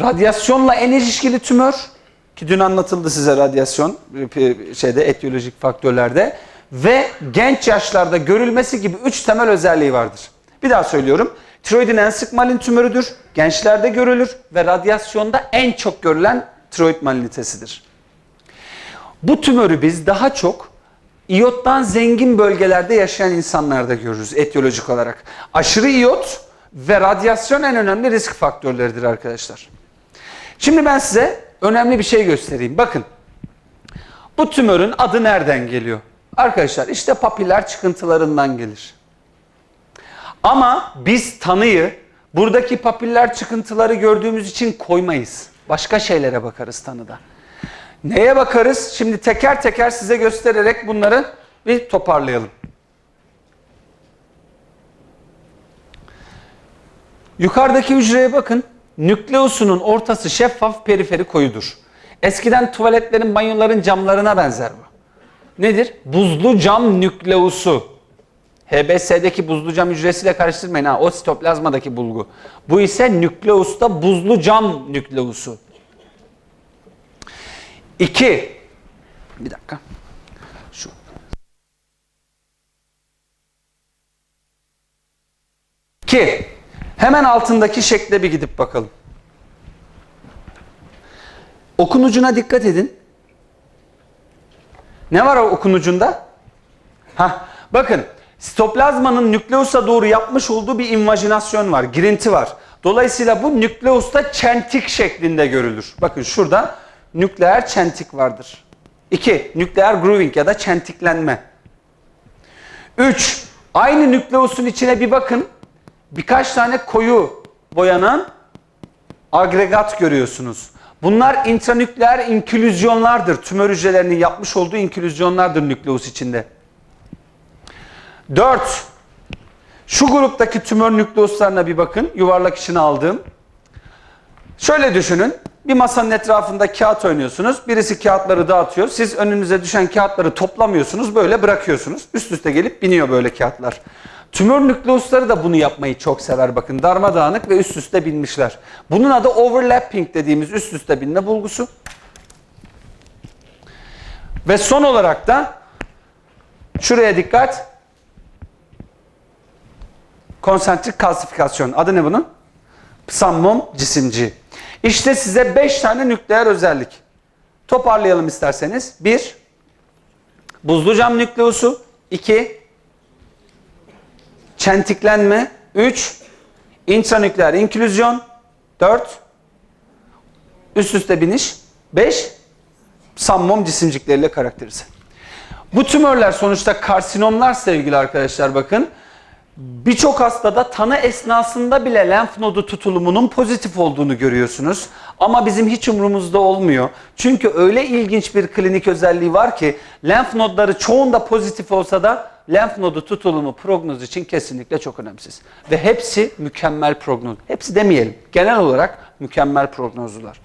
Radyasyonla en ilişkili tümör ki dün anlatıldı size radyasyon e, şeyde etiyolojik faktörlerde ve genç yaşlarda görülmesi gibi üç temel özelliği vardır. Bir daha söylüyorum. Tiroidin en sık malin tümörüdür. Gençlerde görülür ve radyasyonda en çok görülen tiroid malinitesidir. Bu tümörü biz daha çok iyottan zengin bölgelerde yaşayan insanlarda görürüz etiyolojik olarak. Aşırı iyot ve radyasyon en önemli risk faktörleridir arkadaşlar. Şimdi ben size önemli bir şey göstereyim. Bakın. Bu tümörün adı nereden geliyor? Arkadaşlar işte papiller çıkıntılarından gelir. Ama biz tanıyı buradaki papiller çıkıntıları gördüğümüz için koymayız. Başka şeylere bakarız tanıda. Neye bakarız? Şimdi teker teker size göstererek bunları bir toparlayalım. Yukarıdaki hücreye bakın. Nükleosunun ortası şeffaf, periferi koyudur. Eskiden tuvaletlerin, banyoların camlarına benzer bu. Nedir? Buzlu cam nükleosu. HBS'deki buzlu cam hücresiyle karıştırmayın ha. O sitoplazmadaki bulgu. Bu ise nükleosta buzlu cam nükleosu. İki. Bir dakika. Şu. İki. Hemen altındaki şekle bir gidip bakalım. Okunucuna dikkat edin. Ne var o okunucunda? Ha, bakın sitoplazmanın nükleosa doğru yapmış olduğu bir invajinasyon var, girinti var. Dolayısıyla bu nükleosta çentik şeklinde görülür. Bakın şurada nükleer çentik vardır. 2. Nükleer grooving ya da çentiklenme. 3. Aynı nükleosun içine bir bakın. Birkaç tane koyu boyanan agregat görüyorsunuz. Bunlar intranükleer inkülüzyonlardır. Tümör hücrelerinin yapmış olduğu inkülüzyonlardır nükleus içinde. 4. Şu gruptaki tümör nükleuslarına bir bakın. Yuvarlak içine aldığım. Şöyle düşünün. Bir masanın etrafında kağıt oynuyorsunuz. Birisi kağıtları dağıtıyor. Siz önünüze düşen kağıtları toplamıyorsunuz. Böyle bırakıyorsunuz. Üst üste gelip biniyor böyle kağıtlar. Tümör nükleusları da bunu yapmayı çok sever. Bakın darmadağınık ve üst üste binmişler. Bunun adı overlapping dediğimiz üst üste binme bulgusu. Ve son olarak da şuraya dikkat. Konsantrik kalsifikasyon. Adı ne bunun? Psammom cisimci. İşte size 5 tane nükleer özellik. Toparlayalım isterseniz. 1. Buzlu cam nükleosu. 2. Çentiklenme. 3. İntranükleer inkülüzyon. 4. Üst üste biniş. 5. Sammom cisimcikleriyle karakterize. Bu tümörler sonuçta karsinomlar sevgili arkadaşlar bakın. Birçok hastada tanı esnasında bile lenf nodu tutulumunun pozitif olduğunu görüyorsunuz. Ama bizim hiç umurumuzda olmuyor. Çünkü öyle ilginç bir klinik özelliği var ki lenf nodları çoğunda pozitif olsa da lenf nodu tutulumu prognoz için kesinlikle çok önemsiz. Ve hepsi mükemmel prognoz. Hepsi demeyelim. Genel olarak mükemmel prognozlular.